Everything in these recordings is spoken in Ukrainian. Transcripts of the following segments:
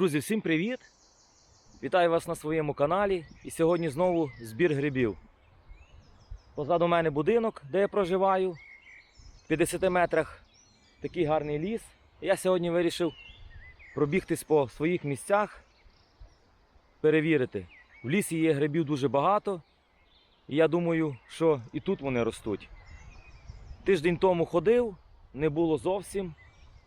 Друзі, всім привіт! Вітаю вас на своєму каналі. І сьогодні знову збір грибів. Позаду мене будинок, де я проживаю. В 50 метрах такий гарний ліс. Я сьогодні вирішив пробігтись по своїх місцях, перевірити. В лісі є грибів дуже багато. І я думаю, що і тут вони ростуть. Тиждень тому ходив, не було зовсім.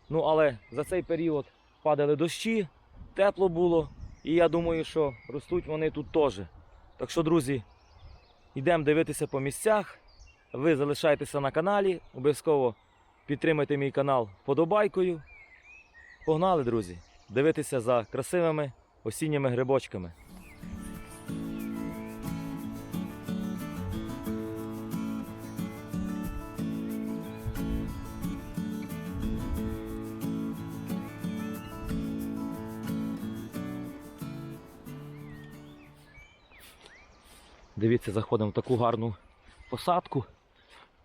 Ну, але за цей період падали дощі, тепло було, і я думаю, що ростуть вони тут теж. Так що, друзі, йдемо дивитися по місцях. Ви залишайтеся на каналі, обов'язково підтримайте мій канал подобайкою. Погнали, друзі, дивитися за красивими осінніми грибочками. Дивіться, заходимо в таку гарну посадку.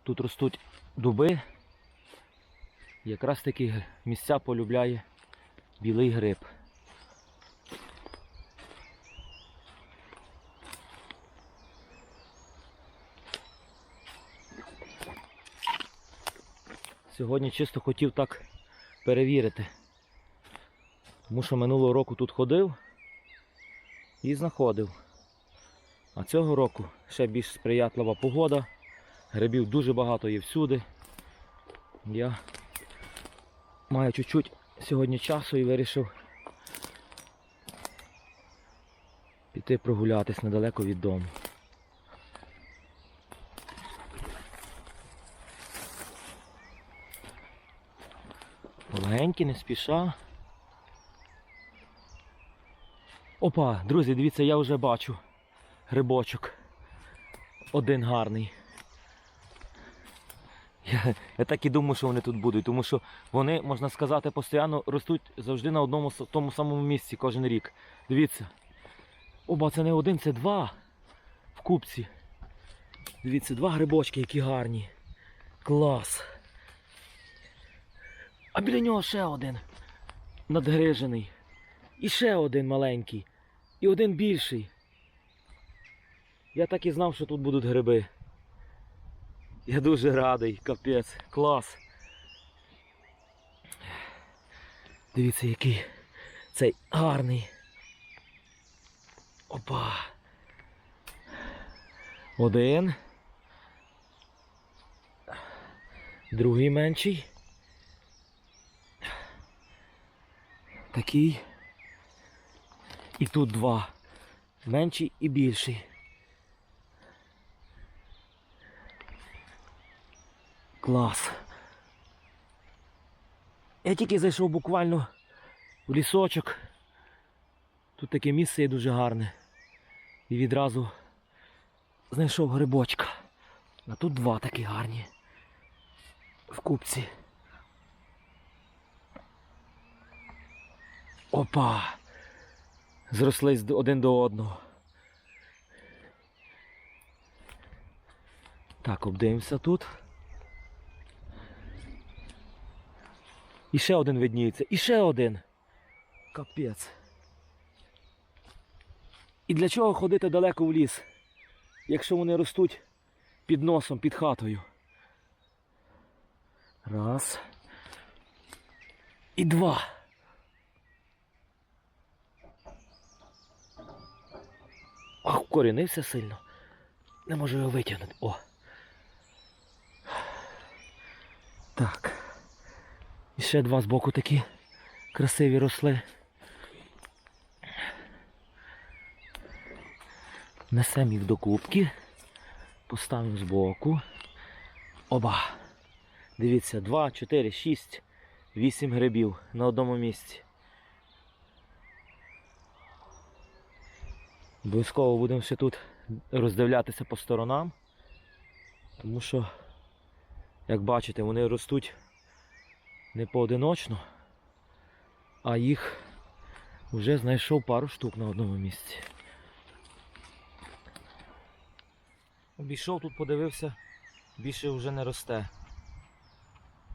Тут ростуть дуби. Якраз такі місця полюбляє білий гриб. Сьогодні чисто хотів так перевірити. Тому що минулого року тут ходив і знаходив. А цього року ще більш сприятлива погода. Грибів дуже багато є всюди. Я маю чуть-чуть сьогодні часу і вирішив піти прогулятись недалеко від дому. Легенький, не спіша. Опа, друзі, дивіться, я вже бачу грибочок. Один гарний. Я, я так і думаю, що вони тут будуть, тому що вони, можна сказати, постійно ростуть завжди на одному тому самому місці кожен рік. Дивіться. Оба, це не один, це два в купці. Дивіться, два грибочки, які гарні. Клас. А біля нього ще один надгрижений. І ще один маленький. І один більший. Я так і знав, що тут будуть гриби. Я дуже радий, капець, клас. Дивіться, який цей гарний. Опа. Один. Другий менший. Такий. І тут два. Менший і більший. Клас. Я тільки зайшов буквально в лісочок. Тут таке місце є дуже гарне. І відразу знайшов грибочка. А тут два такі гарні. В купці. Опа! Зрослись один до одного. Так, обдивимося тут. І ще один видніється. І ще один. Капець. І для чого ходити далеко в ліс, якщо вони ростуть під носом, під хатою? Раз. І два. Ах, вкорінився сильно. Не можу його витягнути. О. Так. І ще два збоку такі красиві росли. Несемо їх до кубки. Поставимо збоку. Оба. Дивіться, 2, 4, 6, 8 грибів на одному місці. Обов'язково будемо ще тут роздивлятися по сторонам. Тому що, як бачите, вони ростуть не поодиночно, а їх вже знайшов пару штук на одному місці. Обійшов тут, подивився, більше вже не росте.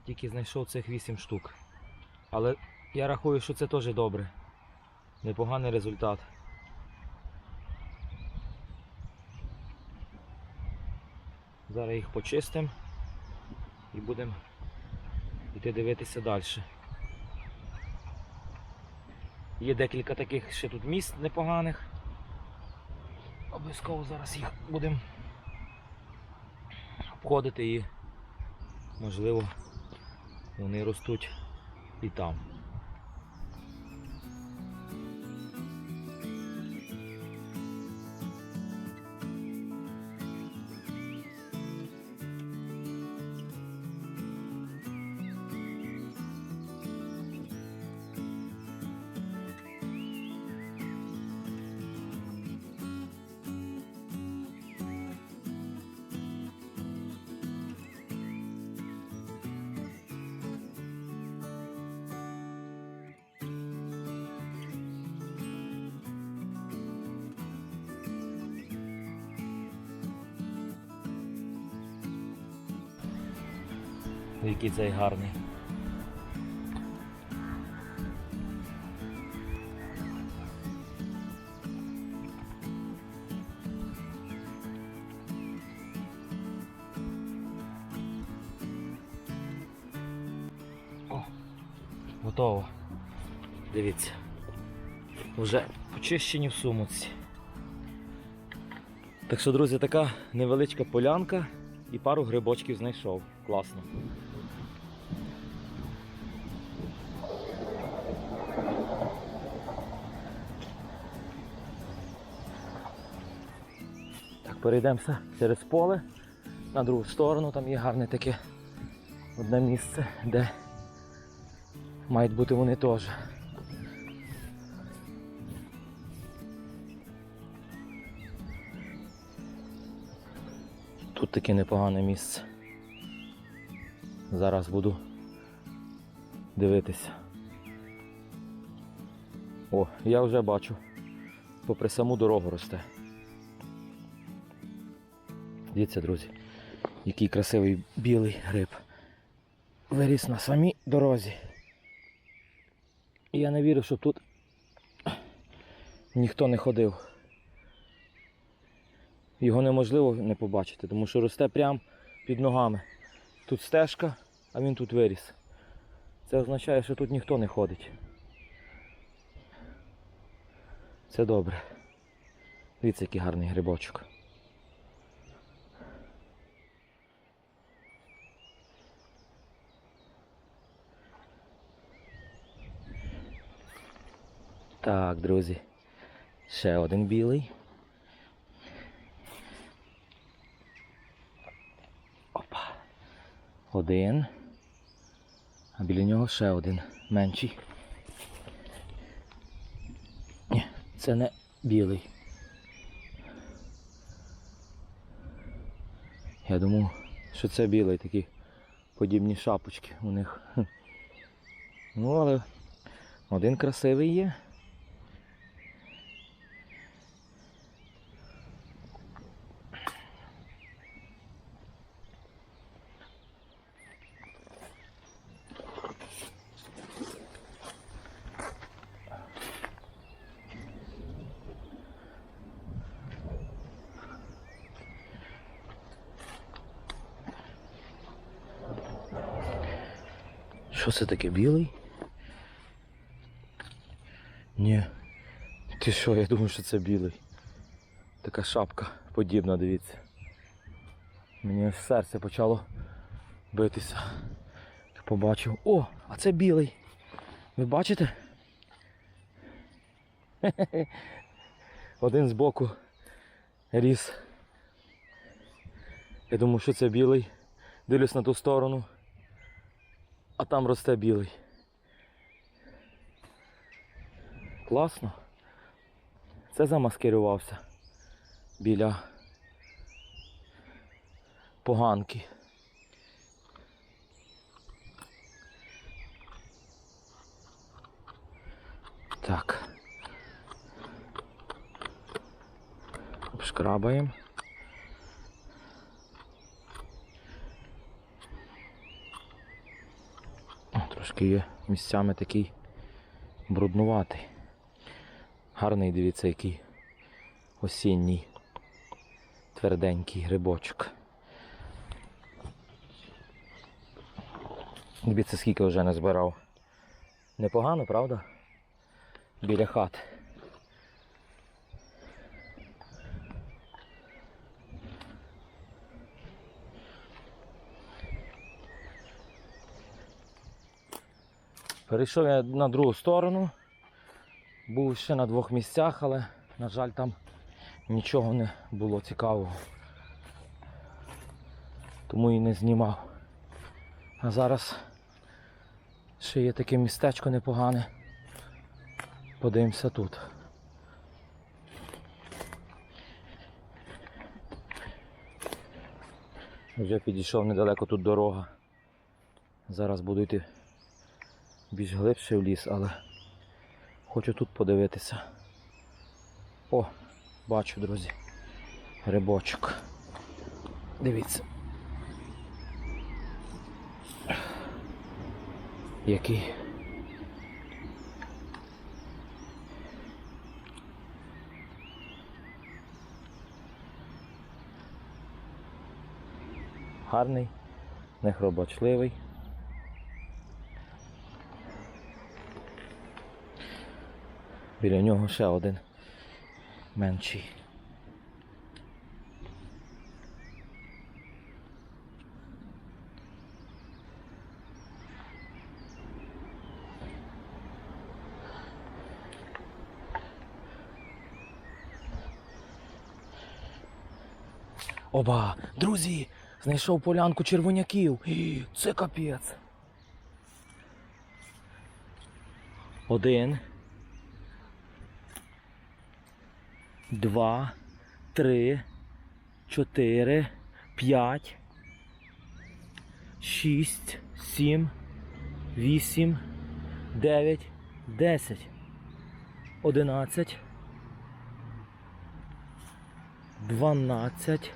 Тільки знайшов цих 8 штук. Але я рахую, що це теж добре. Непоганий результат. Зараз їх почистимо і будемо йти дивитися далі. Є декілька таких ще тут місць непоганих. Обов'язково зараз їх будемо обходити і можливо вони ростуть і там. Який цей гарний. О, готово. Дивіться. Вже почищені в сумці. Так що, друзі, така невеличка полянка і пару грибочків знайшов. Класно. Перейдемося через поле на другу сторону, там є гарне таке одне місце, де мають бути вони теж. Тут таке непогане місце. Зараз буду дивитися. О, я вже бачу. Попри саму дорогу росте. Дивіться, друзі, який красивий білий гриб. Виріс на самій дорозі. І я не вірю, щоб тут ніхто не ходив. Його неможливо не побачити, тому що росте прямо під ногами. Тут стежка, а він тут виріс. Це означає, що тут ніхто не ходить. Це добре. Дивіться, який гарний грибочок. Так, друзі. Ще один білий. Опа. Один. А біля нього ще один менший. Ні, це не білий. Я думав, що це білий, такі подібні шапочки у них. Ну, але один красивий є. Що це таке білий? Ні. Ти що, я думаю, що це білий. Така шапка подібна, дивіться. Мені серце почало битися. Побачив. О, а це білий. Ви бачите? Один збоку ріс. Я думаю, що це білий. Дивлюсь на ту сторону. А там росте білий. Класно. Це замаскирувався біля поганки. Так. Обшкрабаємо. О, Трошки є місцями такий бруднуватий. Гарний, дивіться, який осінній, тверденький грибочок. Дивіться, скільки вже не збирав. Непогано, правда? Біля хат. Перейшов я на другу сторону. Був ще на двох місцях, але, на жаль, там нічого не було цікавого. Тому і не знімав. А зараз ще є таке містечко непогане. Подивимося тут. Вже підійшов недалеко тут дорога. Зараз буду йти більш глибше в ліс, але хочу тут подивитися. О, бачу, друзі. Грибочок. Дивіться. Який. Гарний, нехробочливий. Біля нього ще один менший. Оба, друзі, знайшов полянку червоняків. Це капець. Один. Два, три, чотири, п'ять, шість, сім, вісім, дев'ять, десять, одинадцять, дванадцять,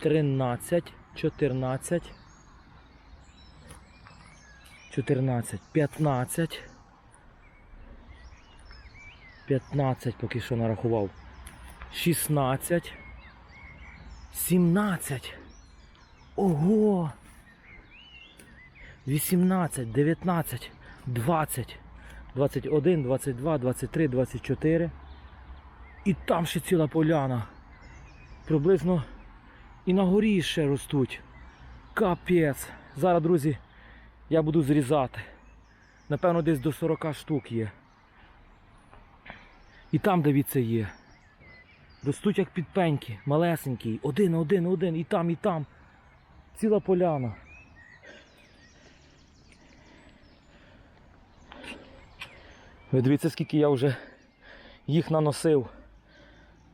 тринадцять, чотирнадцять, чотирнадцять, п'ятнадцять. 15 поки що нарахував. 16. 17. Ого. 18, 19, 20, 21, 22, 23, 24. І там ще ціла поляна. Приблизно і на горі ще ростуть. Капець. Зараз, друзі, я буду зрізати. Напевно, десь до 40 штук є. І там, дивіться, є. Ростуть як підпеньки, малесенькі. Один, один, один, і там, і там. Ціла поляна. Ви дивіться, скільки я вже їх наносив.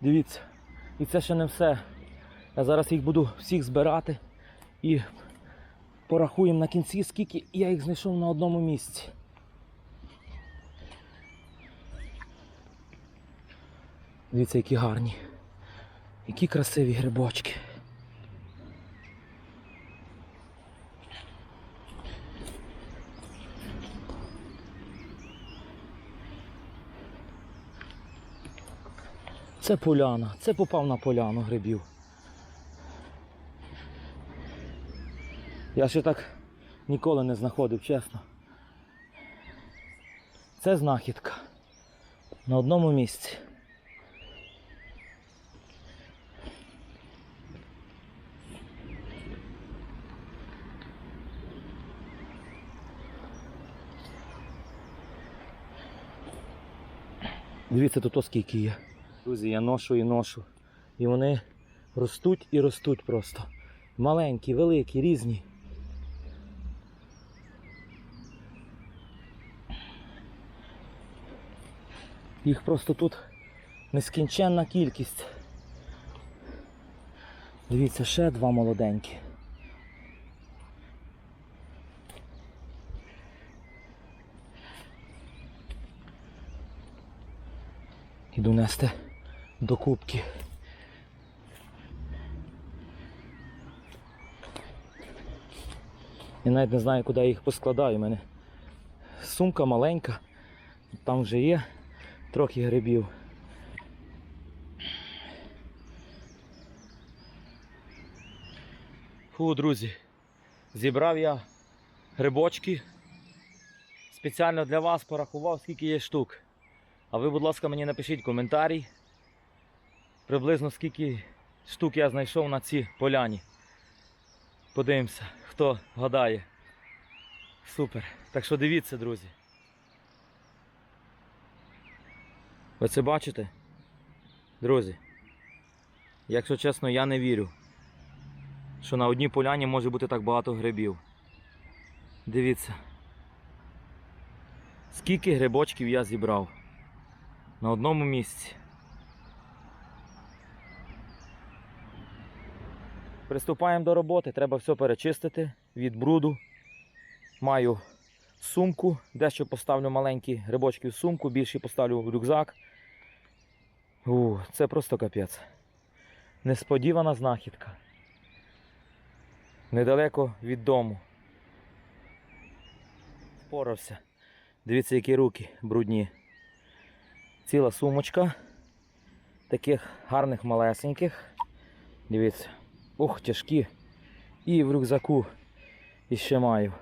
Дивіться. І це ще не все. Я зараз їх буду всіх збирати і порахуємо на кінці, скільки я їх знайшов на одному місці. Дивіться, які гарні. Які красиві грибочки. Це поляна, це попав на поляну грибів. Я ще так ніколи не знаходив, чесно. Це знахідка. На одному місці. Дивіться, тут скільки є. Друзі, я ношу і ношу. І вони ростуть і ростуть просто. Маленькі, великі, різні. Їх просто тут нескінченна кількість. Дивіться, ще два молоденькі. Іду нести до кубки. Я навіть не знаю, куди я їх поскладаю. У мене сумка маленька, там вже є трохи грибів. Фу, друзі, зібрав я грибочки. Спеціально для вас порахував, скільки є штук. А ви, будь ласка, мені напишіть коментарі. Приблизно скільки штук я знайшов на цій поляні. Подивимося, хто гадає. Супер. Так що дивіться, друзі. Ви це бачите? Друзі. Якщо чесно, я не вірю, що на одній поляні може бути так багато грибів. Дивіться. Скільки грибочків я зібрав на одному місці. Приступаємо до роботи, треба все перечистити від бруду. Маю сумку, дещо поставлю маленькі грибочки в сумку, більші поставлю в рюкзак. У, це просто капець. Несподівана знахідка. Недалеко від дому. Впорався. Дивіться, які руки брудні. Ціла сумочка. Таких гарних малесеньких. Дивіться. Ух, тяжкі. І в рюкзаку іще маю.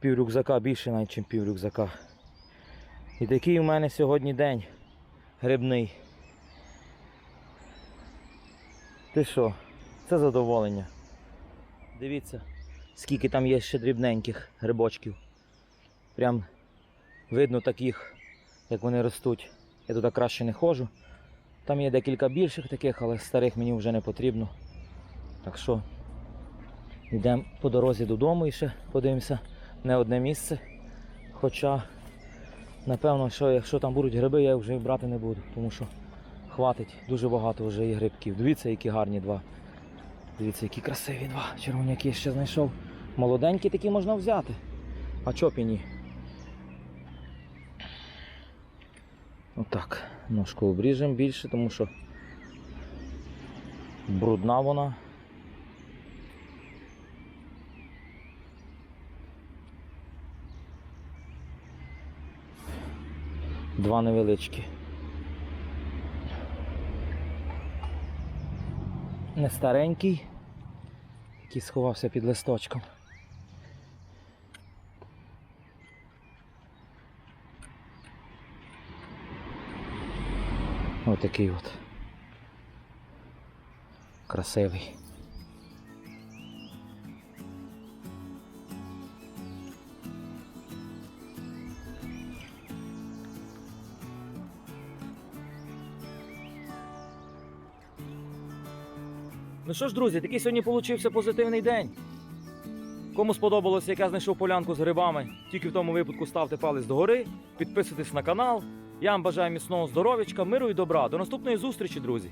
Пів рюкзака більше навіть, ніж пів рюкзака. І такий у мене сьогодні день грибний. Ти що? Це задоволення. Дивіться, скільки там є ще дрібненьких грибочків. Прям видно таких, як вони ростуть. Я туди краще не ходжу. Там є декілька більших таких, але старих мені вже не потрібно. Так що йдемо по дорозі додому і ще подивимося не одне місце. Хоча, напевно, що якщо там будуть гриби, я вже і брати не буду, тому що хватить дуже багато вже і грибків. Дивіться, які гарні два. Дивіться, які красиві два червоняки ще знайшов. Молоденькі такі можна взяти. А чопі ні. Отак. Ножку обріжемо більше, тому що брудна вона. Два невеличкі. Не старенький, який сховався під листочком. Такий от. Красивий. Ну що ж, друзі, такий сьогодні получився позитивний день. Кому сподобалося, як я знайшов полянку з грибами, тільки в тому випадку ставте палець догори, підписуйтесь на канал. Я вам бажаю міцного здоров'ячка, миру і добра. До наступної зустрічі, друзі!